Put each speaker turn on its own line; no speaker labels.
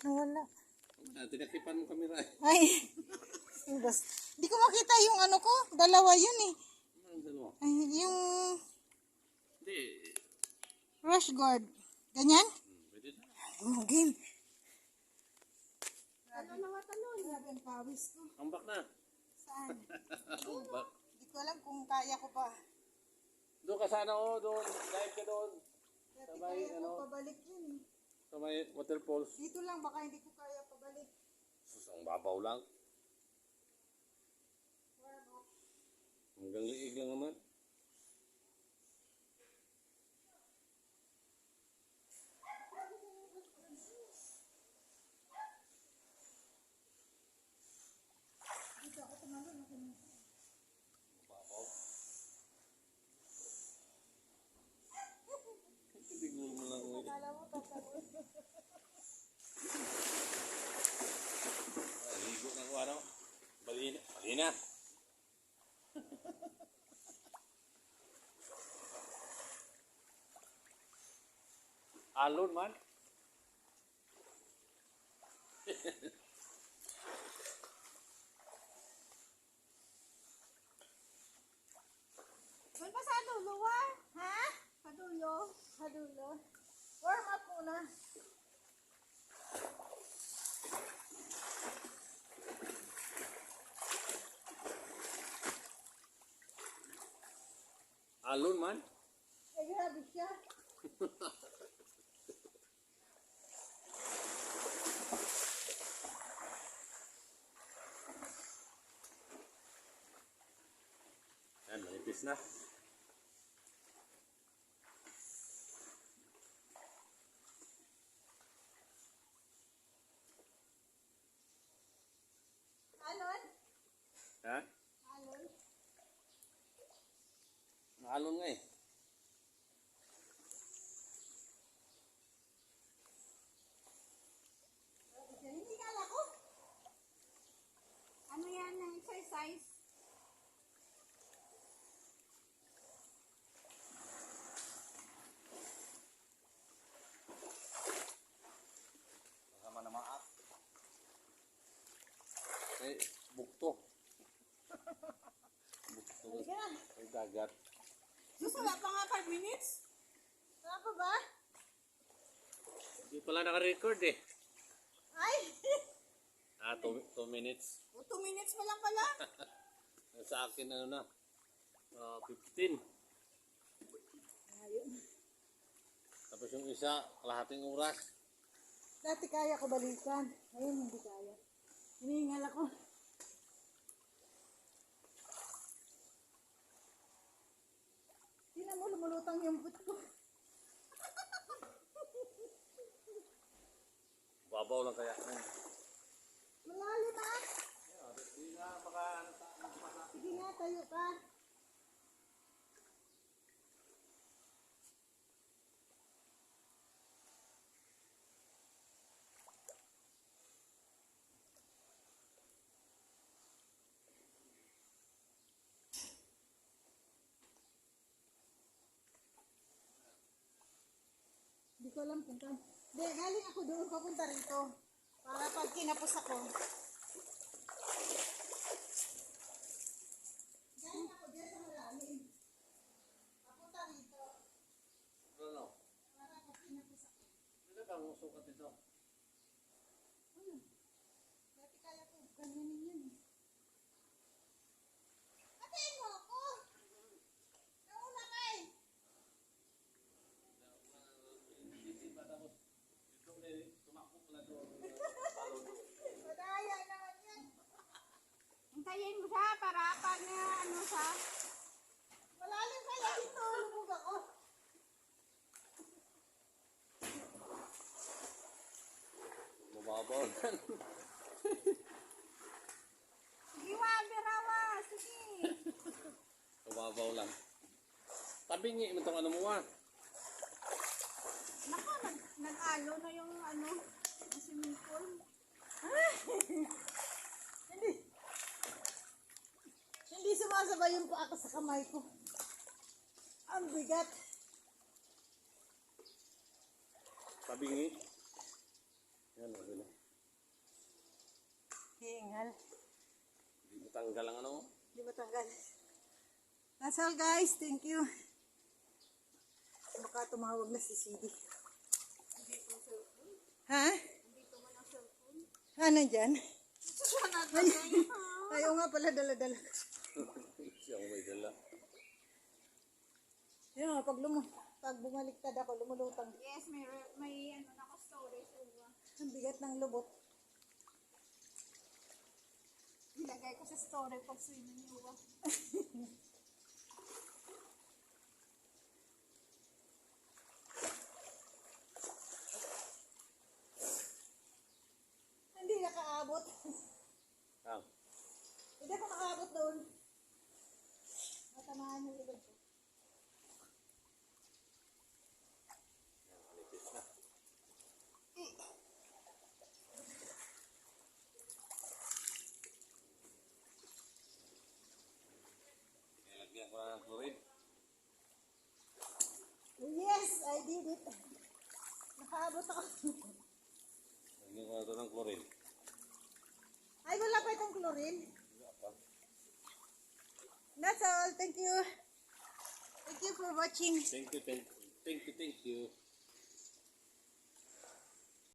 Nawala.
Ah, tinakipan mo kamera eh.
Ay. Bas. Di ko makita yung ano ko. Dalawa yun eh.
Dalawa?
Ay, yung
Hindi.
rush guard. Ganyan?
Hmm, Pwede na.
Oh, game. Ano na matalon? Grabe ang pawis ko.
Ambak na.
Saan?
Ambak.
Hindi ko alam kung kaya ko pa.
Doon ka sana oh, doon. Dive ka doon.
Dati
Sabay,
kaya
ano?
ko pabalik yun eh.
Sa may waterfalls.
Dito lang, baka hindi ko kaya pabalik.
Sus, ang babaw lang. Hanggang liig lang naman. Ligo ng ano? Balina. Balina. Alon man.
Doon pa sa dulo, wa? Ha? Sa dulo? Sa dulo? Warm up muna.
Alon man.
Ay, grabe siya.
Yan, manipis na.
Alon?
Ha?
Alon?
Alon nga eh.
Hindi kala ko. Ano yan ng exercise?
Kasama na maak. Eh, bukto. bukto.
Sige na.
Ay, dagat.
Sus, wala pa nga 5 minutes? Wala pa ba?
Hindi pala naka-record eh.
Ay!
Ah, 2 minutes.
2 minutes pa lang pala.
Sa akin ano na. Ah, 15.
Ayun.
Tapos yung isa, kalahating oras.
Dati kaya ko balikan. Ngayon hindi kaya. Hinihingal ako. Tingnan mo, lumulutang yung butt ko.
Babaw lang kaya.
Malalim ah.
Hindi na baka ano
Sige nga, tayo ka. Hindi ko alam kung kan. Hindi, galing ako doon papunta rito. Para pag kinapos ako. Galing ako dyan sa malalim. Papunta rito.
Ano?
Para pag kinapos ako.
Hindi bang sukat ito?
Hmm. Dati kaya ko ganyanin yun. eh. Patayin mo ako! Nauna ka eh!
Hindi pa tapos. Ito may tumakbo pala doon.
Madaya naman yan.
Hintayin mo siya para pag na ano siya.
Malalim kaya dito. Lumog ako.
Mababaw yan.
Sige wa, birawa. Sige.
Mababaw lang. Tabingi mo itong ano mo ah.
Nako, nag, nag-alo na yung ano, yung swimming pool.
Hindi. Hindi sumasabay yung paa ko sa kamay ko. Ang bigat.
Tabingi. Yan, ano na.
matanggal.
Hindi mo tanggal ang ano.
Hindi matanggal. That's all guys. Thank you. Baka tumawag na si CD. Ha? Ah, nandyan? Ay, oo nga pala, dala-dala.
Siya ang may dala.
Yun nga, pag, lumu pag bumaliktad ako, lumulutang.
Yes, may, may ano na ko storage.
Ang bigat ng lubot.
Ilagay ko sa story pag swimming uwa.
Hindi nakaabot.
Ah,
Hindi ako nakaabot doon. Matamaan yung ilog ko.
nipis na. Ng fluid.
Yes, I did it. Nakaabot ako.
Lagyan ko na ito ng chlorine.
Ay, wala pa itong chlorine.
Wala pa.
That's all. Thank you. Thank you for watching.
Thank you, thank you. Thank you, thank you.